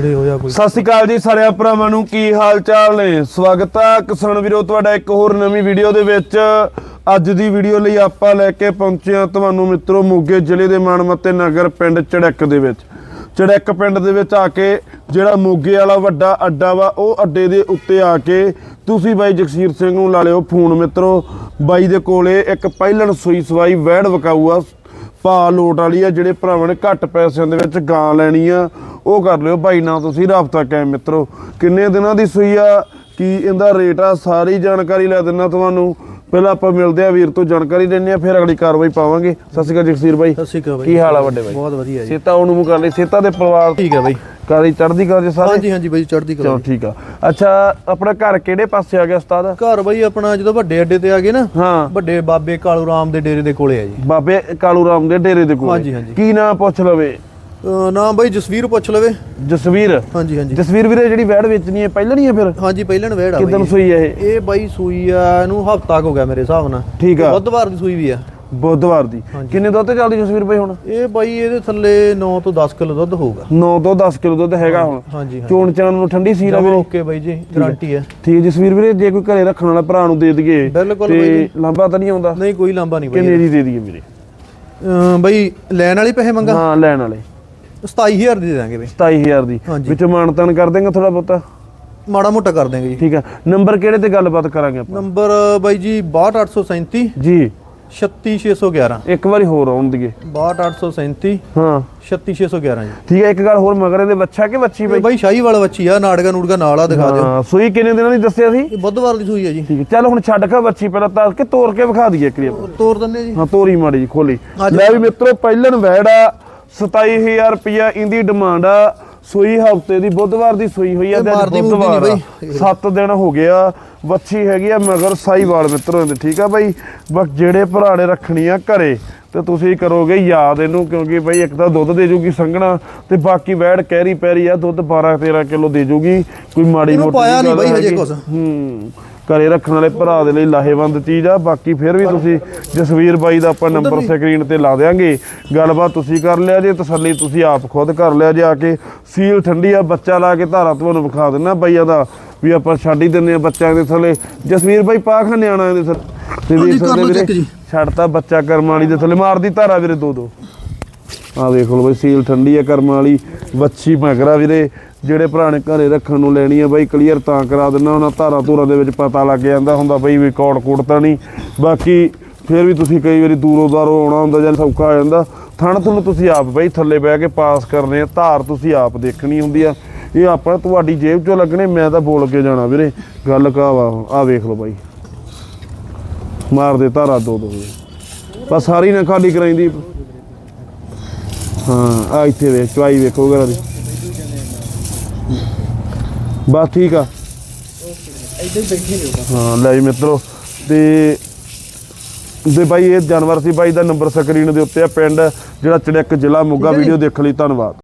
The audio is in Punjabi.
ਨੇੜੇ ਹੋਇਆ ਕੋਈ? ਸਤਿ ਸ਼੍ਰੀ ਅਕਾਲ ਜੀ ਸਾਰਿਆਂ ਭਰਾਵਾਂ ਨੂੰ, ਕੀ ਹਾਲ ਚਾਲ ਨੇ? ਸਵਾਗਤ ਹੈ ਕਿਸਾਨ ਵੀਰੋ, ਤੁਹਾਡਾ ਇੱਕ ਹੋਰ ਨਵੀਂ ਵੀਡੀਓ ਦੇ ਵਿੱਚ। ਅੱਜ ਦੀ ਵੀਡੀਓ ਲਈ ਆਪਾਂ ਲੈ ਕੇ ਪਹੁੰਚੇ ਹਾਂ ਤੁਹਾਨੂੰ ਮਿੱਤਰੋ, ਮੋਗੇ ਜ਼ਿਲ੍ਹੇ ਦੇ ਮਾਨਮੱਤੇ ਨਗਰ ਪਿੰਡ ਚੜੈਕ ਦੇ ਵਿੱਚ। ਚੜੈਕ ਪਿੰਡ ਦੇ ਵਿੱਚ ਆ ਕੇ ਜਿਹੜਾ ਮੋਗੇ ਵਾਲਾ ਵੱਡਾ ਅੱਡਾ ਵਾ, ਉਹ ਅੱਡੇ ਦੇ ਉੱਤੇ ਆ ਕੇ ਤੁਸੀਂ ਬਾਈ ਜਗਸੀਰ ਸਿੰਘ ਨੂੰ ਲਾ ਲਿਓ ਫੋਨ ਮਿੱਤਰੋ। ਬਾਈ ਦੇ ਕੋਲੇ ਇੱਕ ਪਹਿਲਣ ਸੂਈ ਸਵਾਈ ਵੈੜ ਵਿਕਾਊ ਆ ਭਾ ਲੋਟ ਵਾਲੀ ਆ, ਜਿਹੜੇ ਭਰਾਵਾਂ ਨੇ ਘੱਟ ਪੈਸਿਆਂ ਦੇ ਵਿੱਚ ਗਾਂ ਲੈਣੀ ਆ, ਉਹ ਕਰ ਲਿਓ। ਭਾਈ ਨਾਲ ਤੁਸੀਂ ਰਾਬਤਾ ਕਾਇਮ ਮਿੱਤਰੋ। ਕਿੰਨੇ ਦਿਨਾਂ ਦੀ ਸੂਈ ਆ? ਕੀ ਇਹਦਾ ਰੇਟ ਆ? ਸਾਰੀ ਜਾਣਕਾਰੀ ਲੈ ਦਿੰਨਾ ਤੁਹਾਨੂੰ। ਪਹਿਲਾਂ ਆਪਾਂ ਮਿਲਦੇ ਆ ਵੀਰ ਤੋਂ ਜਾਣਕਾਰੀ ਲੈਣੇ ਆ ਫਿਰ ਅਗਲੀ ਕਾਰਵਾਈ ਪਾਵਾਂਗੇ। ਸਤਿ ਸ਼੍ਰੀ ਅਕਾਲ ਜਗਸੀਰ ਬਾਈ। ਸਤਿ ਸ਼੍ਰੀ ਅਕਾਲ ਬਾਈ। ਕੀ ਹਾਲ ਆ ਵੱਡੇ ਬਾਈ? ਬਹੁਤ ਵਧੀਆ ਜੀ। ਸੇਤਾ ਉਹਨੂੰ ਕਰ ਲਈ। ਸੇਤਾ ਦੇ ਪਰਿਵਾਰ ਠੀਕ ਹੈ ਬਾਈ। ਕਾਰੀ ਚੜਦੀ ਕਲਾ ਦੇ ਸਾਰੇ? ਹਾਂਜੀ ਹਾਂਜੀ ਬਾਈ ਚੜ੍ਹਦੀ ਕਲਾ ਚਲੋ ਠੀਕ ਆ। ਅੱਛਾ ਆਪਣਾ ਘਰ ਕਿਹੜੇ ਪਾਸੇ ਆ ਗਿਆ ਉਸਤਾਦ? ਘਰ ਬਾਈ ਆਪਣਾ ਜਦੋਂ ਵੱਡੇ ਅੱਡੇ ਤੇ ਆ ਗਏ ਨਾ ਹਾਂ। ਵੱਡੇ ਬਾਬੇ ਕਾਲੂ ਰਾਮ ਦੇ ਡੇਰੇ ਦੇ ਕੋਲੇ ਆ ਜੀ। ਬਾਬੇ ਕਾਲੂ ਰਾਮ ਦੇ ਡੇਰੇ ਦੇ ਕੋਲ। ਹਾਂਜੀ, ਹਾਂਜੀ। ਕੀ ਨਾਮ ਪੁੱਛ ਲਵੇ? ਨਾਮ ਬਾਈ ਜਸਵੀਰ ਪੁੱਛ ਲਵੇ। ਜਸਵੀਰ? ਹਾਂਜੀ ਹਾਂਜੀ। ਜਸਵੀਰ ਵੀਰੇ ਜਿਹੜੀ ਵੈੜ ਵੇਚਣੀ ਹੈ ਪਹਿਲਾਂ ਨਹੀਂ ਹੈ ਫਿਰ? ਹਾਂਜੀ ਪਹਿਲਣ ਵੇੜ ਆ ਕਿਦਾਂ ਬਾਈ। ਸੂਈ ਹੈ ਇਹ? ਇਹ ਬਾਈ ਸੂਈ ਆ ਇਹਨੂੰ ਹਫਤਾ ਹੋ ਗਿਆ ਮੇਰੇ ਹਿਸਾਬ ਨਾਲ। ਠੀਕ ਆ। ਬੁੱਧਵਾਰ ਦੀ ਸੂਈ ਵੀ ਆ। ਬੁੱਧਵਾਰ ਦੀ। ਕਿੰਨੇ ਦੁੱਧ ਚੱਲਦੀ ਜਸਵੀਰ ਭਾਈ ਹੁਣ? ਇਹ ਬਾਈ ਇਹਦੇ ਥੱਲੇ 9 ਤੋਂ 10 ਕਿਲੋ ਦੁੱਧ ਹੋਊਗਾ। 9 ਤੋਂ 10 ਕਿਲੋ ਦੁੱਧ ਹੈਗਾ ਹੁਣ। ਹਾਂਜੀ ਚੋਣ ਚਾਣ ਨੂੰ ਠੰਡੀ ਜਮਾ ਵੀਰੇ। ਓਕੇ ਬਾਈ ਜੀ ਗਾਰੰਟੀ ਹੈ ਠੀਕ ਹੈ ਜਸਵੀਰ ਵੀਰੇ ਜੇ ਕੋਈ ਘਰੇ ਰੱਖਣ ਵਾਲਾ ਭਰਾ ਨੂੰ ਦੇ ਦਈਏ ਬਿਲਕੁਲ ਬਾਈ ਜੀ। ਲੰਬਾ ਤਾਂ ਨਹੀਂ ਆਉਂਦਾ? ਨਹੀਂ ਕੋਈ ਲਾਂਬਾ ਨਹੀਂ ਬਾਈ ਕਿੰਨੇ ਦੀ ਦੇ ਦਈਏ ਵੀਰੇ? ਬਾਈ ਲੈਣ ਵਾਲੀ ਪੈਸੇ ਮੰਗਾ? ਹਾਂ ਲੈਣ ਵਾਲੇ। 27000 ਦੀ ਦੇ ਦਾਂਗੇ ਬਾਈ। 27000 ਦੀ। ਹਾਂਜੀ। ਵਿੱਚੋਂ ਮਾਨਤਾਨ ਕਰ ਦੇਂਗੇ ਥੋੜਾ ਬਹੁਤਾ? ਮਾੜਾ ਮੋਟਾ ਕਰ ਦਾਂਗੇ ਜੀ। ਠੀਕ ਆ। ਨੰਬਰ ਕਿਹੜੇ ਤੇ ਗੱਲਬਾਤ ਕਰਾਂਗੇ ਆਪਾਂ? ਨੰਬਰ ਬਾਈ ਜੀ 62837 ਜੀ। 36611 ਇੱਕ ਵਾਰੀ ਹੋਰ ਆਉਣ ਦੀਏ। 62837 ਹਾਂ। 36611 ਜੀ। ਠੀਕ ਹੈ ਇੱਕ ਗੱਲ ਹੋਰ ਮਗਰ ਇਹਦੇ ਬੱਚਾ ਕਿ ਬੱਚੀ ਇਹ ਬਾਈ ਬਾਈ ਸ਼ਾਹੀ ਵਾਲਾ ਬੱਚੀ ਆ ਨਾੜਗਾ ਨੂੜਗਾ ਨਾਲ ਆ ਦਿਖਾ ਦਿਓ। ਹਾਂ ਸੂਈ ਕਿੰਨੇ ਦਿਨਾਂ ਦੀ ਦੱਸਿਆ ਸੀ? ਇਹ ਬੁੱਧਵਾਰ ਦੀ ਸੂਈ ਆ ਜੀ। ਠੀਕ ਹੈ ਚੱਲ ਹੁਣ ਛੱਡ ਕੇ ਬੱਚੀ ਪਹਿਲਾਂ ਤਾਰ ਕੇ ਤੋੜ ਕੇ ਵਿਖਾ ਦਈਏ ਕਰੀ ਤੋਰ ਦਿੰਨੇ ਜੀ। ਹਾਂ ਤੋਰੀ ਮਾੜੀ ਜੀ ਖੋਲੀ। ਅੱਜ ਲੈ ਵੀ ਮਿੱਤਰੋ ਪਹਿਲਣ ਵੈੜ ਆ। 27000 ਰੁਪਿਆ ਇਹਦੀ ਡਿਮਾਂਡ ਆ। ਸੂਈ ਹਫ਼ਤੇ ਦੀ ਬੁੱਧਵਾਰ ਦੀ ਸੂਈ ਹੋਈ ਆ ਤੇ ਅੱਜ ਬੁੱਧਵਾਰ ਨਹੀਂ 7 ਦਿਨ ਹੋ ਗਿਆ ਵੱਛੀ ਹੈਗੀ ਆ ਮਗਰ ਸਾਈਵਾਲ ਮਿੱਤਰੋ ਇਹਦੇ ਠੀਕ ਆ ਬਾਈ? ਬਸ ਜਿਹੜੇ ਭਰਾ ਨੇ ਰੱਖਣੀ ਆ ਘਰੇ ਤੇ ਤੁਸੀਂ ਕਰੋਗੇ ਯਾਦ ਇਹਨੂੰ ਕਿਉਂਕਿ ਬਾਈ ਇੱਕ ਤਾਂ ਦੁੱਧ ਦੇ ਜੂਗੀ ਸੰਘਣਾ ਤੇ ਬਾਕੀ ਵੈੜ ਕਹਿਰੀ ਪੈਰੀ ਆ ਦੁੱਧ 12 13 ਕਿਲੋ ਦੇ ਜੂਗੀ ਕੋਈ ਮਾੜੀ ਮੋਟੀ ਪਾਇਆ ਨਹੀਂ ਬਾਈ ਹਜੇ। ਕੁਛ। ਹੂੰ। ਘਰੇ ਰੱਖਣ ਵਾਲੇ ਭਰਾ ਦੇ ਲਈ ਲਾਹੇਵੰਦ ਚੀਜ਼ ਆ। ਬਾਕੀ ਫਿਰ ਵੀ ਤੁਸੀਂ ਜਸਵੀਰ ਬਾਈ ਦਾ ਆਪਾਂ ਨੰਬਰ ਸਕਰੀਨ ਤੇ ਲਾ ਦੇਾਂਗੇ ਗੱਲਬਾਤ ਤੁਸੀਂ ਕਰ ਲਿਆ ਜੇ ਤਸੱਲੀ ਤੁਸੀਂ ਆਪ ਖੁਦ ਕਰ ਲਿਆ ਜੇ ਆ ਕੇ। ਸੀਲ ਠੰਡੀ ਆ ਬੱਚਾ ਲਾ ਕੇ ਧਾਰਾ ਤੁਹਾਨੂੰ ਵਿਖਾ ਦਿੰਨਾ ਬਾਈਆਂ ਦਾ ਵੀ ਆਪਾਂ ਛੱਡ ਹੀ ਦਿੰਨੇ ਆ ਬੱਚਿਆਂ ਦੇ ਥੱਲੇ। ਜਸਵੀਰ ਬਾਈ ਪਾਖਾ ਨਿਆਣਾ ਇਹਦੇ ਥੱਲੇ। ਤੇ ਸਕਦੇ ਵੀਰੇ। ਛੱਡਤਾ ਬੱਚਾ ਕਰਮ ਵਾਲੀ ਦੇ ਥੱਲੇ ਮਾਰਦੀ ਧਾਰਾ ਵੀਰੇ ਦੋ ਦੋ ਆ ਵੇਖ ਲਓ ਬਈ ਸੀਲ ਠੰਡੀ ਆ ਕਰਮ ਵਾਲੀ, ਵੱਛੀ ਮਗਰਾ ਵੀਰੇ। ਜਿਹੜੇ ਭਰਾ ਨੇ ਘਰੇ ਰੱਖਣ ਨੂੰ ਲੈਣੀ ਆ ਬਾਈ ਕਲੀਅਰ ਤਾਂ ਕਰਾ ਦਿੰਦਾ ਉਹਨਾਂ ਧਾਰਾ ਧੂਰਾ ਦੇ ਵਿੱਚ ਪਤਾ ਲੱਗ ਜਾਂਦਾ ਹੁੰਦਾ ਬਈ ਵੀ ਕੋੜ ਕੋੜ ਤਾਂ ਨਹੀਂ। ਬਾਕੀ ਫਿਰ ਵੀ ਤੁਸੀਂ ਕਈ ਵਾਰੀ ਦੂਰੋਂ ਦਾਰੋਂ ਆਉਣਾ ਹੁੰਦਾ ਜਾਂ ਸੌਖਾ ਆ ਜਾਂਦਾ। ਥਣ ਤੁਹਾਨੂੰ ਤੁਸੀਂ ਆਪ ਬਈ ਥੱਲੇ ਬਹਿ ਕੇ ਪਾਸ ਕਰਨੇ ਆ, ਧਾਰ ਤੁਸੀਂ ਆਪ ਦੇਖਣੀ ਹੁੰਦੀ ਆ। ਇਹ ਆਪਾਂ ਤੁਹਾਡੀ ਜੇਬ ਚੋਂ ਲੱਗਣੇ, ਮੈਂ ਤਾਂ ਬੋਲ ਕੇ ਜਾਣਾ ਵੀਰੇ। ਗੱਲ ਕਾਵਾ ਆ ਵੇਖ ਲਓ ਬਾਈ। ਮਾਰ ਦੇ ਧਾਰਾ ਦੋ ਦੋ। ਬਸ ਸਾਰੀ ਨਾ ਖਾਲੀ ਕਰਾਈਂਦੀ ਹਾਂ ਆ ਇੱਥੇ ਵੇਖ ਚਵਾਈ ਵੇਖੋ ਵਗੈਰਾ ਦੀ। ਬਸ ਠੀਕ ਆ। ਹਾਂ ਲੈ ਜੀ ਮਿੱਤਰੋ ਤੇ ਦੇ ਬਾਈ ਇਹ ਜਾਨਵਰ ਸੀ ਬਾਈ ਦਾ ਨੰਬਰ ਸਕਰੀਨ ਦੇ ਉੱਤੇ ਆ ਪਿੰਡ ਜਿਹੜਾ ਚੜਿੱਕ ਜ਼ਿਲ੍ਹਾ ਮੋਗਾ ਵੀਡੀਓ ਦੇਖਣ ਲਈ ਧੰਨਵਾਦ।